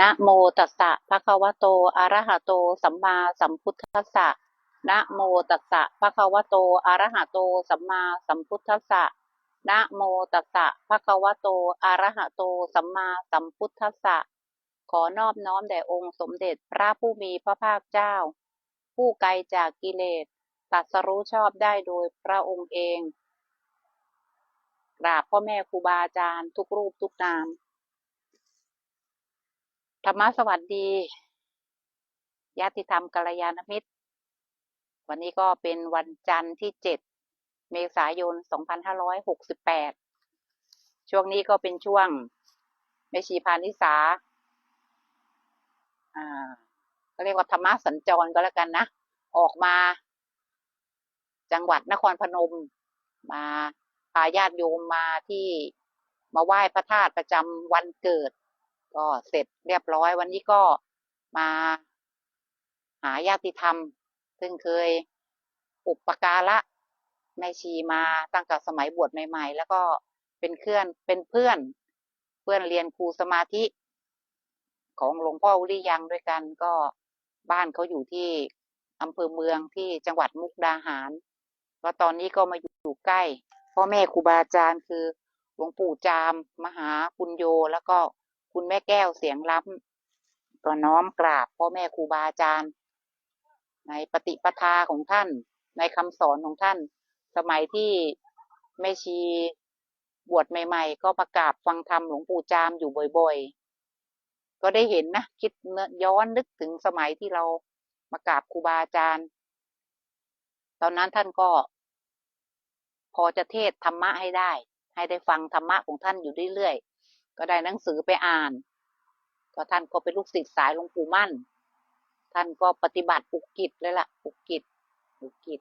นะโมตัสสะภะคะวะโตอะระหะโต สัมมาสัมพุทธัสสะนะโมตัสสะภะคะวะโตอะระหะโต สัมมาสัมพุทธัสสะนะโมตัสสะภะคะวะโตอะระหะโต สัมมาสัมพุทธัสสะขอนอบน้อมแด่องค์สมเด็จพระผู้มีพระภาคเจ้า ผู้ไกลจากกิเลสตรัสรู้ชอบได้โดยพระองค์เองกราบพ่อแม่ครูบาอาจารย์ทุกรูปทุกนาม ธรรมะสวัสดีญาติธรรมกัลยาณมิตร วันนี้ก็เป็นวันจันทร์ที่7เมษายน 2568 ช่วงนี้ก็เป็นช่วงแม่ชีพานิสาอ่าก็เรียกว่าธรรมะสัญจรก็แล้วกันนะ ออกมา จังหวัดนครพนม มาพาญาติโยมมาที่มาไหว้พระธาตุประจำวันเกิด ก็เสร็จเรียบร้อยวันนี้ก็มาหาญาติธรรม ซึ่งเคยอุปการะแม่ชีมาตั้งแต่สมัยบวชใหม่ ๆ แล้วก็เป็นเพื่อนเป็นเพื่อน เพื่อนเรียนครูสมาธิ ของหลวงพ่อวุริยังด้วยกันก็บ้านเขาอยู่ที่อำเภอเมืองที่จังหวัดมุกดาหารก็ตอนนี้ก็มาอยู่ใกล้พ่อแม่ครูบาอาจารย์คือหลวงปู่จาม มหาปุญโยแล้วก็ คุณแม่แก้วเสียงล้ำก็น้อมกราบพ่อแม่ครูบาอาจารย์ ในปฏิปทาของท่าน ในคำสอนของท่าน สมัยที่แม่ชีบวชใหม่ ๆ ก็ประกาบฟังธรรมหลวงปู่จามอยู่บ่อยๆ ก็ได้เห็นนะ คิดย้อนนึกถึงสมัยที่เรามากราบครูบาอาจารย์ ตอนนั้นท่านก็ พอจะเทศธรรมะให้ได้ ให้ได้ฟังธรรมะของท่านอยู่เรื่อยๆ ก็ได้หนังสือไปอ่าน ก็ท่านก็เป็นลูกศิษย์สายหลวงปู่มั่น ท่านก็ปฏิบัติอุกิจเลยล่ะ อุกิจอุกิจ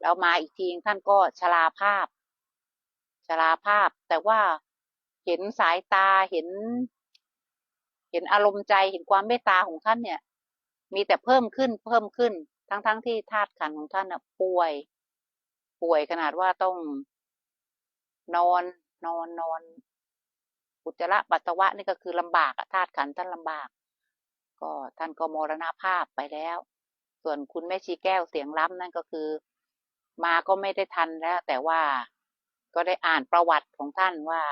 แล้วมาอีกทีท่านก็ชราภาพ ชราภาพ แต่ว่าเห็นสายตาเห็น เห็นอารมณ์ใจเห็นความเมตตาของท่านเนี่ย มีแต่เพิ่มขึ้นเพิ่มขึ้น ทั้งๆทที่ธาตุขันของท่านป่วย ป่วยขนาดว่าต้องนอนนอนนอน อุจจาระปัสสาวะนี่ก็คือลำบากธาตุขันท่านลำบาก ก็ท่านก็มรณาภาพไปแล้ว ส่วนคุณแม่ชีแก้วเสียงล้ำนั่นก็คือ มาก็ไม่ได้ทันแล้ว แต่ว่าก็ได้อ่านประวัติของท่านว่า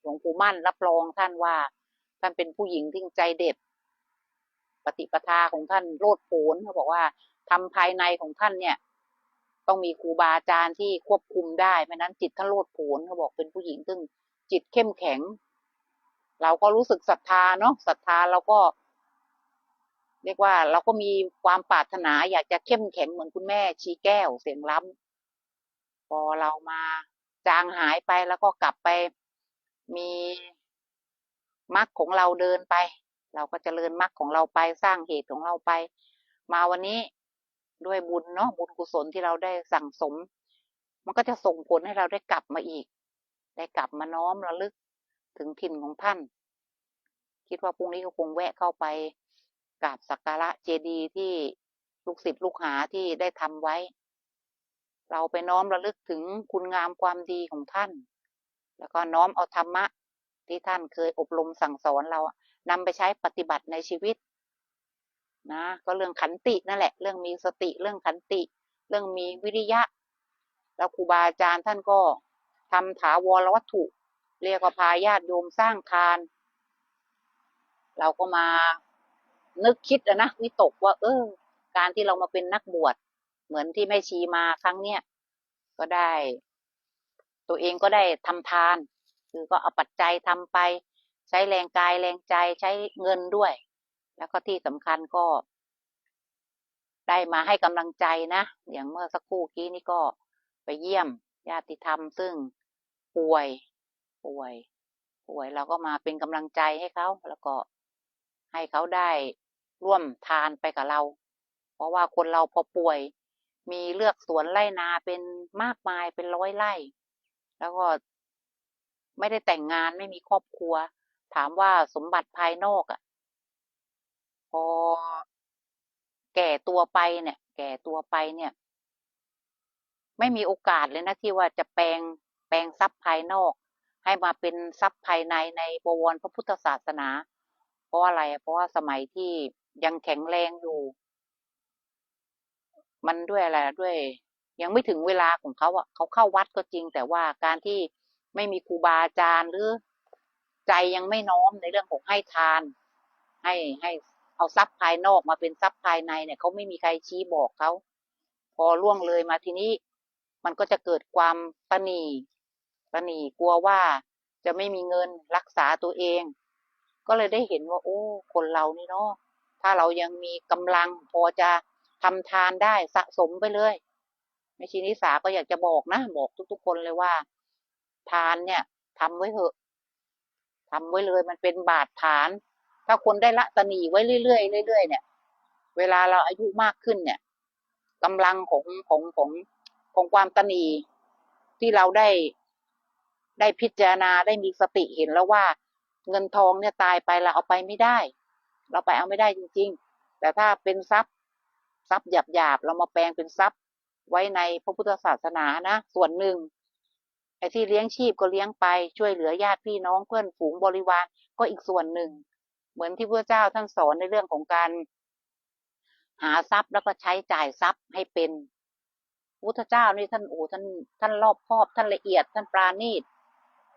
หลวงปู่มั่นรับรองท่านว่า ท่านเป็นผู้หญิงที่ใจเด็ด ปฏิปทาของท่านโลดโผนเขาบอกว่าทำภายในของท่านเนี่ย ต้องมีครูบาอาจารย์ที่ควบคุมได้ไม่นั้นจิตท่านโลดโผนเขาบอกเป็นผู้หญิงซึ่งจิตเข้มแข็ง เราก็รู้สึกศรัทธาเนาะศรัทธาเราก็เรียกว่า เราก็มีความปรารถนาอยากจะเข้มแข็งเหมือนคุณแม่ ชี้แก้วเสียงล้ำพอเรามาจางหายไปแล้วก็กลับไปมีมรรคของเราเดินไป เราก็จเจริญมรรคของเราไปสร้างเหตุของเราไป มาวันนี้ด้วยบุญเนาะบุญกุศลที่เราได้สั่งสม มันก็จะส่งผลให้เราได้กลับมาอีก ได้กลับมาน้อมระลึก ถึงถิ่นของท่าน คิดว่าพรุ่งนี้ก็คงแวะเข้าไปกราบสักการะเจดีย์ที่ลูกศิษย์ลูกหาที่ได้ทำไว้ เราไปน้อมระลึกถึงคุณงามความดีของท่าน แล้วก็น้อมเอาธรรมะที่ท่านเคยอบรมสั่งสอนเรานำไปใช้ปฏิบัติในชีวิตนะก็เรื่องขันตินั่นแหละ เรื่องมีสติเรื่องขันติ เรื่องมีวิริยะ แล้วครูบาอาจารย์ท่านก็ทำถาวรวัตถุ เรียกว่าพาญาติโยมสร้างทาน เราก็มานึกคิดนะวิตกว่า เออ การที่เรามาเป็นนักบวช เหมือนที่แม่ชีมาครั้งเนี้ยก็ได้ ตัวเองก็ได้ทำทาน คือก็เอาปัจจัยทำไป ใช้แรงกายแรงใจใช้เงินด้วย แล้วก็ที่สำคัญก็ ได้มาให้กำลังใจนะอย่างเมื่อสักครู่กี้นี้ก็ไปเยี่ยมญาติธรรมซึ่งป่วย ป่วย ป่วยเราก็มาเป็นกำลังใจให้เขาแล้วก็ให้เขาได้ร่วมทานไปกับเรา เพราะว่าคนเราพอป่วย มีเลือกสวนไร่นาเป็นมากมายเป็นร้อยไร่ แล้วก็ไม่ได้แต่งงานไม่มีครอบครัว ถามว่าสมบัติภายนอกอะ่ะ พอแก่ตัวไปเนี่ย แก่ตัวไปเนี่ย ไม่มีโอกาสเลยนะที่ว่าจะแปลงแปลงทรัพย์ภายนอก ให้มาเป็นทรัพย์ภายในในบวรพระพุทธศาสนา เพราะอะไร เพราะว่าสมัยที่ยังแข็งแรงอยู่ มันด้วยอะไรด้วย ยังไม่ถึงเวลาของเขาอะเขาเข้าวัดก็จริง แต่ว่าการที่ไม่มีครูบาอาจารย์หรือใจยังไม่น้อมในเรื่องของให้ทาน ให้ให้เอาทรัพย์ภายนอกมาเป็นทรัพย์ภายในเนี่ยเขาไม่มีใครชี้บอกเขาพอล่วงเลยมาทีนี้ มันก็จะเกิดความตะหนี ตะหนีกลัวว่าจะไม่มีเงินรักษาตัวเอง ก็เลยได้เห็นว่า โอ้ คนเรานี่เนาะถ้าเรายังมีกำลังพอจะทำทานได้สะสมไปเลยแม่ชีนิสาก็อยากจะบอกนะ บอกทุก ๆ คนเลยว่า ทานเนี่ยทำไว้เถอะทำไว้เลยมันเป็นบาดฐาน ถ้าคนได้ละตะหนีไว้เรื่อยๆเรื่อยๆเนี่ย เวลาเราอายุมากขึ้นเนี่ยกำลังของของของของความตะหนีที่เราได้ ได้พิจารณาได้มีสติเห็นแล้วว่า เงินทองเนี่ยตายไปเราเอาไปไม่ได้ เราไปเอาไม่ได้จริง ๆ แต่ถ้าเป็นทรัพย์ทรัพย์หยาบๆเรามาแปลงเป็นทรัพย์ไว้ในพระพุทธศาสนานะ ส่วนหนึ่งไอ้ที่เลี้ยงชีพก็เลี้ยงไปช่วยเหลือญาติพี่น้องเพื่อนฝูงบริวารก็อีกส่วนหนึ่ง เหมือนที่พระเจ้าท่านสอนในเรื่องของการหาทรัพย์แล้วก็ใช้จ่ายทรัพย์ให้เป็นพุทธเจ้านี่ท่านโอ้ท่านท่านรอบคอบท่านละเอียดท่านปราณีต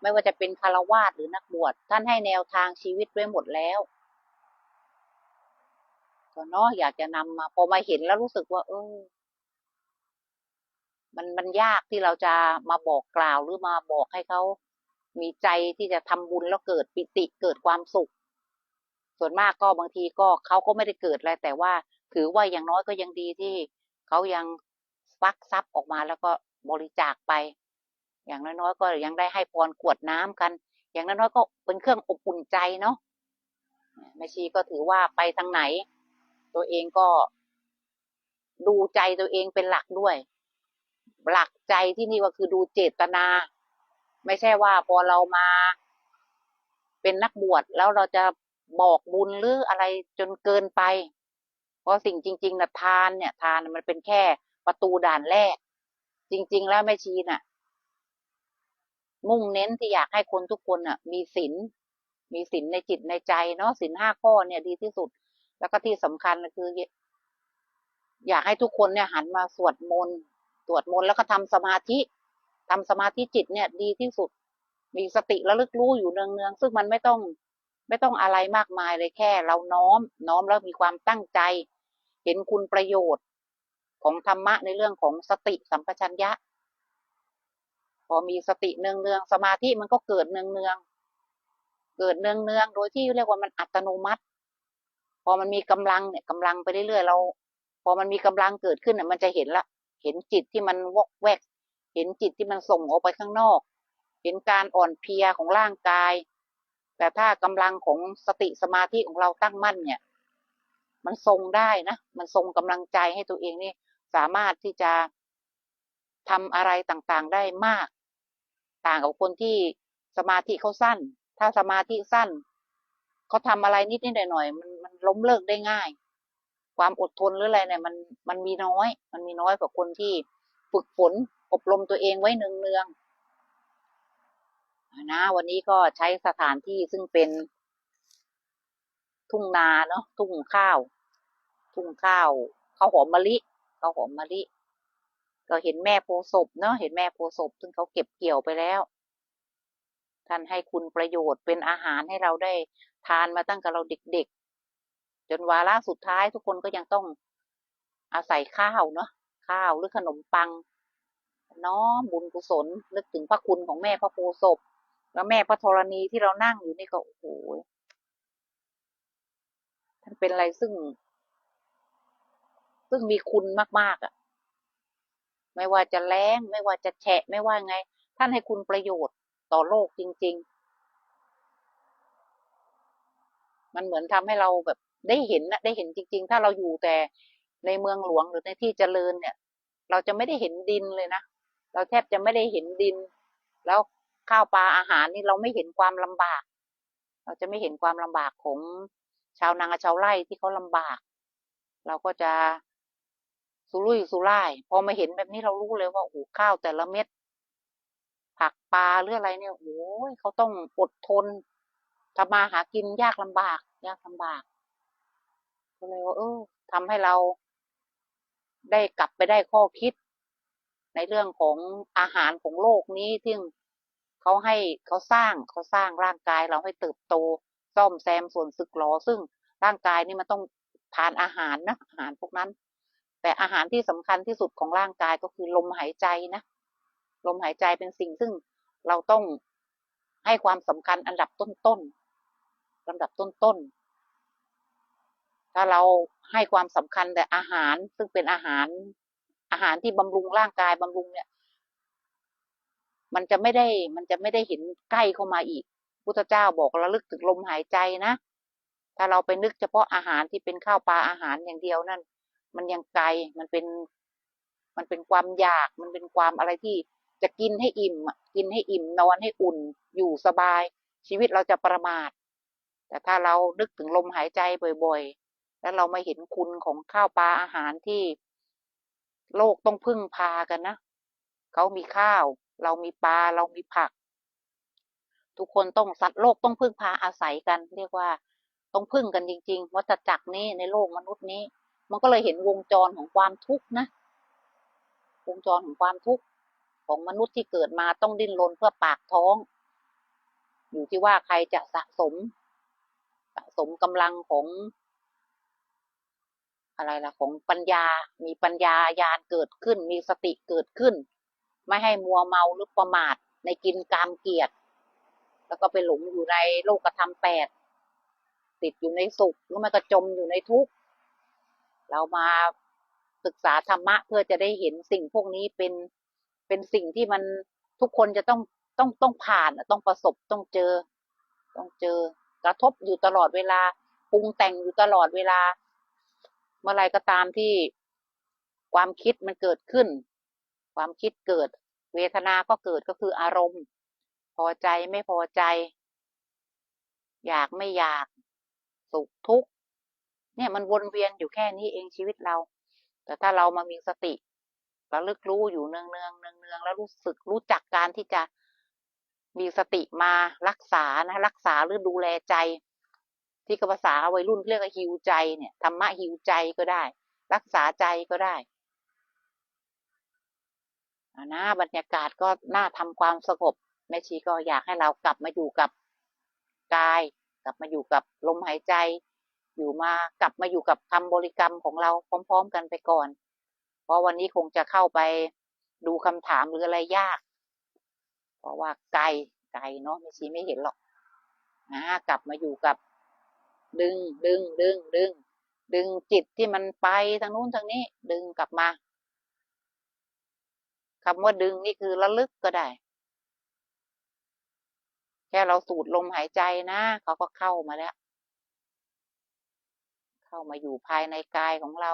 ไม่ว่าจะเป็นคารวาสหรือนักบวชท่านให้แนวทางชีวิตไว้หมดแล้วก็เนาะอยากจะนำมา พอมาเห็นแล้วรู้สึกว่า เออ มันมันยากที่เราจะมาบอกกล่าวหรือมาบอกให้เขามีใจที่จะทำบุญแล้วเกิดปิติเกิดความสุข ส่วนมากก็บางทีก็เขาก็ไม่ได้เกิดอะไรแต่ว่า ถือว่าอย่างน้อยก็ยังดีที่เขายังฟักทรัพย์ออกมาแล้วก็บริจาคไป อย่างน้อยๆก็ยังได้ให้พรกวดน้ำกัน อย่างน้อยๆก็เป็นเครื่องอบอุ่นใจเนาะแม่ชีก็ถือว่าไปทางไหน ตัวเองก็ดูใจตัวเองเป็นหลักด้วย หลักใจที่นี่ก็คือดูเจตนา ไม่ใช่ว่าพอเรามาเป็นนักบวชแล้วเราจะบอกบุญหรืออะไรจนเกินไป เพราะสิ่งจริงๆนะทานเนี่ย ทานมันเป็นแค่ประตูด่านแรก จริง ๆ แล้วแม่ชีน่ะ มุ่งเน้นที่อยากให้คนทุกคนน่ะ มีศีลมีศีลในจิตในใจเนาะศีลห้าข้อเนี่ยดีที่สุด แล้วก็ที่สำคัญคือ อยากให้ทุกคนเนี่ยหันมาสวดมนต์สวดมนต์แล้วก็ทำสมาธิทำสมาธิจิตเนี่ย ดีที่สุด มีสติระลึกรู้อยู่เนืองๆซึ่งมันไม่ต้อง ไม่ต้องอะไรมากมายเลยแค่ เราน้อม น้อมแล้วมีความตั้งใจ เห็นคุณประโยชน์ ของธรรมะในเรื่องของสติสัมปชัญญะ พอมีสติเนืองๆสมาธิมันก็เกิดเนืองๆเกิดเนืองๆโดยที่เรียกว่ามันอัตโนมัติ พอมันมีกำลังเนี่ยกำลังไปเรื่อยๆเรา พอมันมีกำลังเกิดขึ้นเนี่ยมันจะเห็นละ เห็นจิตที่มันวอกแวก เห็นจิตที่มันส่งออกไปข้างนอก เห็นการอ่อนเพลียของร่างกาย แต่ถ้ากำลังของสติสมาธิของเราตั้งมั่นเนี่ย มันทรงได้นะมันทรงกำลังใจให้ตัวเองนี่สามารถที่จะทำอะไรต่างๆได้มาก ต่างกับคนที่สมาธิเขาสั้น ถ้าสมาธิสั้นเขาทำอะไรนิดนิดหน่อยหน่อยมันมันล้มเลิกได้ง่าย ความอดทนหรืออะไรเนี่ยมันมันมีน้อย มันมีน้อยกว่าคนที่ฝึกฝนอบรมตัวเองไว้เนืองๆนะวันนี้ก็ใช้สถานที่ซึ่งเป็นทุ่งนาเนาะทุ่งข้าว ทุ่งข้าวข้าวหอมมะลิข้าวหอมมะลิ ก็เห็นแม่โพศพเนาะเห็นแม่โพศพซึ่งเขาเก็บเกี่ยวไปแล้ว ท่านให้คุณประโยชน์เป็นอาหารให้เราได้ทานมาตั้งแต่เราเด็กๆ จนวาระสุดท้ายทุกคนก็ยังต้องอาศัยข้าวเนาะข้าวหรือขนมปังน้อมบุญกุศลนึกถึงพระคุณของแม่พระโพศพแล้วแม่พระธรณีที่เรานั่งอยู่นี่ก็โอ้โหท่านเป็นอะไรซึ่ง ซึ่งมีคุณมากๆอะ่ะ ไม่ว่าจะแรงไม่ว่าจะแฉะไม่ว่าไง ท่านให้คุณประโยชน์ต่อโลกจริง ๆ มันเหมือนทำให้เราแบบได้เห็นนะได้เห็นจริง ๆ ถ้าเราอยู่แต่ในเมืองหลวงหรือในที่เจริญเนี่ย เราจะไม่ได้เห็นดินเลยนะเราแทบจะไม่ได้เห็นดิน แล้วข้าวปลาอาหารนี่เราไม่เห็นความลำบาก เราจะไม่เห็นความลำบากของชาวนาชาวไร่ที่เขาลำบาก เราก็จะ สุรุ่ยสุร่าย พอมาเห็นแบบนี้เรารู้เลยว่าโอ้ข้าวแต่ละเม็ด ผักปลาหรืออะไรเนี่ยโอ้ยเขาต้องอดทนทำมาหากินยากลำบาก ยากลำบากก็เลยว่าเออทำให้เราได้กลับไปได้ข้อคิด ในเรื่องของอาหารของโลกนี้ที่เขาให้เขาสร้างเขาสร้างร่างกายเราให้เติบโต ซ่อมแซมส่วนสึกหรอซึ่งร่างกายนี่มันต้องทานอาหารนะอาหารพวกนั้น แต่อาหารที่สำคัญที่สุดของร่างกายก็คือลมหายใจนะลมหายใจเป็นสิ่งซึ่งเราต้องให้ความสำคัญอันดับต้นๆลำดับต้นๆถ้าเราให้ความสำคัญแต่อาหารซึ่งเป็นอาหาร อาหารที่บำรุงร่างกายบำรุงเนี่ย มันจะไม่ได้ มันจะไม่ได้เห็นใกล้เข้ามาอีก พุทธเจ้าบอกระลึกถึงลมหายใจนะ ถ้าเราไปนึกเฉพาะอาหารที่เป็นข้าวปลาอาหารอย่างเดียวนั่น มันยังไกลมันเป็น มันเป็นความอยาก มันเป็นความอะไรที่จะกินให้อิ่มกินให้อิ่มนอนให้อุ่น อยู่สบาย ชีวิตเราจะประมาท แต่ถ้าเรานึกถึงลมหายใจบ่อยๆ แล้วเรามาเห็นคุณของข้าวปลาอาหารที่ โลกต้องพึ่งพากันนะเขามีข้าว เรามีปลาเรามีผัก ทุกคนต้องสัตว์โลกต้องพึ่งพาอาศัยกัน เรียกว่า ต้องพึ่งกันจริง ๆ วัฏจักรนี้ในโลกมนุษย์นี้ มันก็เลยเห็นวงจรของความทุกข์นะ วงจรของความทุกข์ของมนุษย์ที่เกิดมาต้องดิ้นรนเพื่อปากท้อง อยู่ที่ว่าใครจะสะสม สะสมกำลังของอะไรล่ะของปัญญา มีปัญญาญาณเกิดขึ้น มีสติเกิดขึ้น ไม่ให้มัวเมาหรือประมาทในกินกามเกียรติ แล้วก็ไปหลงอยู่ในโลกธรรมแปด ติดอยู่ในสุขแล้วมันก็จมอยู่ในทุกข์ เรามาศึกษาธรรมะเพื่อจะได้เห็นสิ่งพวกนี้เป็นเป็นสิ่งที่มันทุกคนจะต้องต้องต้องผ่านต้องประสบต้องเจอ ต้องเจอ กระทบอยู่ตลอดเวลาปรุงแต่งอยู่ตลอดเวลา เมื่อไรก็ตามที่ความคิดมันเกิดขึ้น ความคิดเกิด เวทนาก็เกิดก็คืออารมณ์ พอใจไม่พอใจ อยากไม่อยาก สุขทุกข์ เนี่ยมันวนเวียนอยู่แค่นี้เองชีวิตเรา แต่ถ้าเรามามีสติระลึกรู้อยู่เนืองเนืองเนืองเนืองแล้วรู้สึกรู้จักการที่จะมีสติมารักษานะรักษาหรือดูแลใจ ที่ภาษาวัยรุ่นเรียกว่าฮิวใจเนี่ยธรรมะฮิวใจก็ได้ รักษาใจก็ได้อะนะบรรยากาศก็น่าทำความสงบแม่ชีก็อยากให้เรากลับมาอยู่กับกาย กลับมาอยู่กับลมหายใจ อยู่มากลับมาอยู่กับคำบริกรรมของเราพร้อม ๆ กันไปก่อน เพราะวันนี้คงจะเข้าไปดูคำถามหรืออะไรยาก เพราะว่าไกลไกลเนาะแม่ชีไม่เห็นหรอกนะกลับมาอยู่กับ ดึงดึงดึงดึง ดึงจิตที่มันไปทางนู้นทางนี้ ดึงกลับมาคำว่าดึงนี่คือระลึกก็ได้ แค่เราสูดลมหายใจนะเขาก็เข้ามาแล้ว เข้ามาอยู่ภายในกายของเรา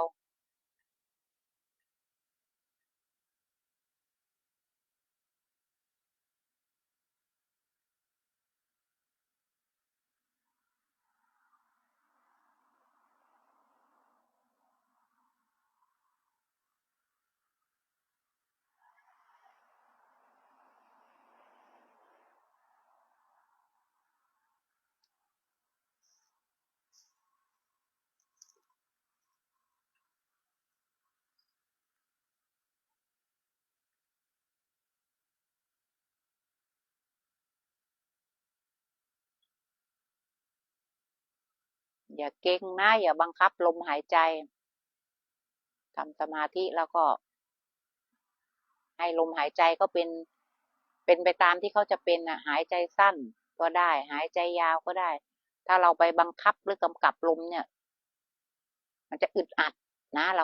อย่าเก่งนะ อย่าบังคับลมหายใจทำสมาธิแล้วก็ ให้ลมหายใจก็เป็น เป็นไปตามที่เขาจะเป็นอะ หายใจสั้นก็ได้ หายใจยาวก็ได้ ถ้าเราไปบังคับหรือกำกับลมเนี่ย มันจะอึดอัดนะ เรา